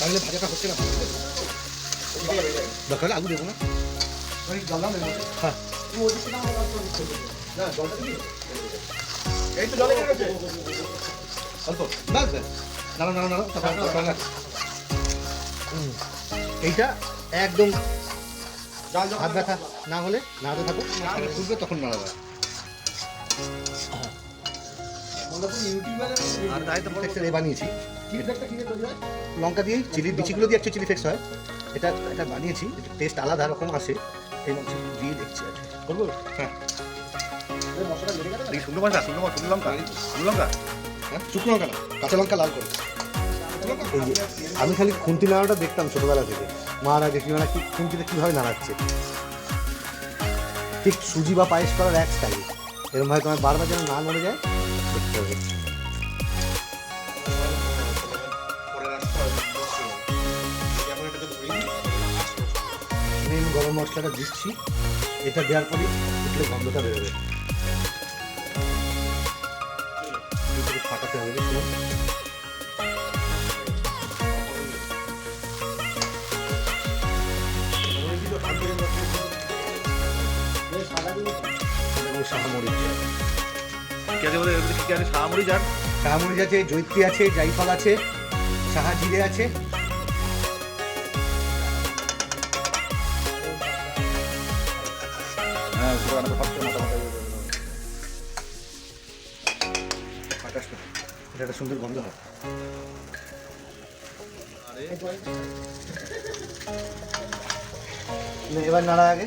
তাহলে ভাজাটা হচ্ছে না দরকার হলে আলু দেবো না হ্যাঁ এই তো জলে গেছে অল্প ব্যাস নাড়ো নাড়ো নাড়ো তারপর তারপর নাড়ো। হুম। এইটা একদম হাত ব্যথা না হলে নাড়াতে থাকো মাঝখানে ফুলবে তখন নাড়াবে আর তাই তো ফ্লেক্সের এ বানিয়েছি। হয় লঙ্কা দিয়ে চিলি বিচিগুলো দিয়ে একটু চিলি ফ্লেক্স হয়। এটা এটা বানিয়েছি টেস্ট আলাদা রকম আসে এই মাংস দিয়ে দেখছি আর। করব? হ্যাঁ। মশলা এই শুকনো শুকনো লঙ্কা। শুকনো লঙ্কা? হ্যাঁ? শুকনো লঙ্কা না কাঁচা লঙ্কা লাল করে। এই যে, আমি খালি খুন্তি নাড়াটা দেখতাম ছোটবেলা থেকে। মা আর জেঠিমারা কি খুন্তিতে কীভাবে নাড়াচ্ছে। ঠিক সুজি বা পায়েস করার এক স্টাইল এরকম ভাবে তোমার বারবার যেন না নড়ে যায় মেন গরম মশলাটা দিচ্ছি। এটা দেওয়ার পরে উঠলে গন্ধটা বেরোবে। একটু ফাটাতে হবে দেখুন শাহামরিচ কি আছে বলে এগুলো কি আছে শাহমুড়ি যান। শাহামরিচ আছে জৈত্রী আছে জাইফল আছে সাহা জিরে আছে। হ্যাঁ এটা একটা সুন্দর গন্ধ হয়। এবার নাড়া আগে।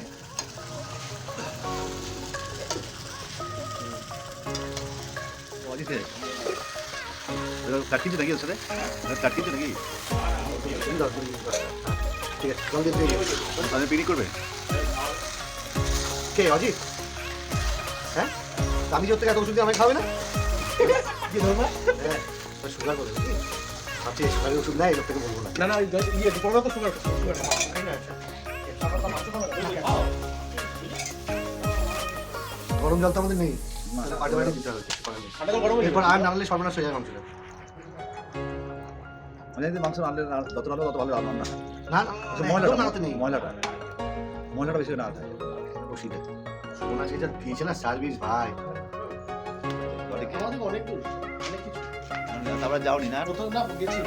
ঠিক আছে জল দিয়ে দিয়ে দিও। আমি পিকনিক করবে। কে অজিত? হ্যাঁ? আমি যত থেকে এত ওষুধ আমায় খাবে না? কি ধরবা হ্যাঁ সুগার করে ভাবছি সুগারের ওষুধ থেকে বলব না। না না ইয়ে তো সুগার গরম জল তো আমাদের নেই। হয়ে এরপর আর নাড়লে সর্বনাশ হয়ে যায় মাংসটা মানে মাংস রান্নালে না- যত রান্না তত ভালো রান্না। না না না আচ্ছা, ময়লাটা নাড়াতে নেই। ময়লাটা। ময়লাটা বেশি না থাকে। বসিয়ে সোনা যেটা দিয়েছে না সার্ভিস ভাই। অনেক দূর তারপরে যাওনি না। না গেছি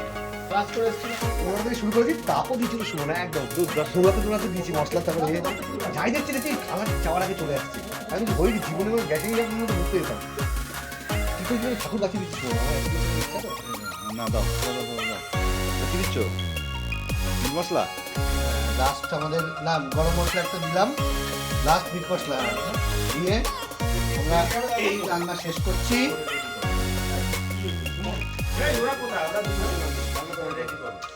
ক্লাস করে এসেছি। ওনার থেকে শুরু করেছি তাপও দিয়েছিল সুমনা একদম। দৌড়াতে দৌড়াতে দিয়েছি মশলা তারপরে দিয়ে যাই দেখছি দেখছি খাবার যাওয়ার আগে চলে আসছে। আমি ভয় জীবনে কোনো গ্যাসে যাব মতো বুঝতে যেতাম কি করে যে ঠাকুর বাঁচিয়ে দিচ্ছি। না দাও দাও, দাও, দাও, দাও। তা কি দিচ্ছ মশলা? লাস্ট আমাদের না গরম মশলা একটা দিলাম। লাস্ট মিট মশলা। দিয়ে আমরা এই রান্না শেষ করছি। 왜 요란 거다 알아듣는 거야?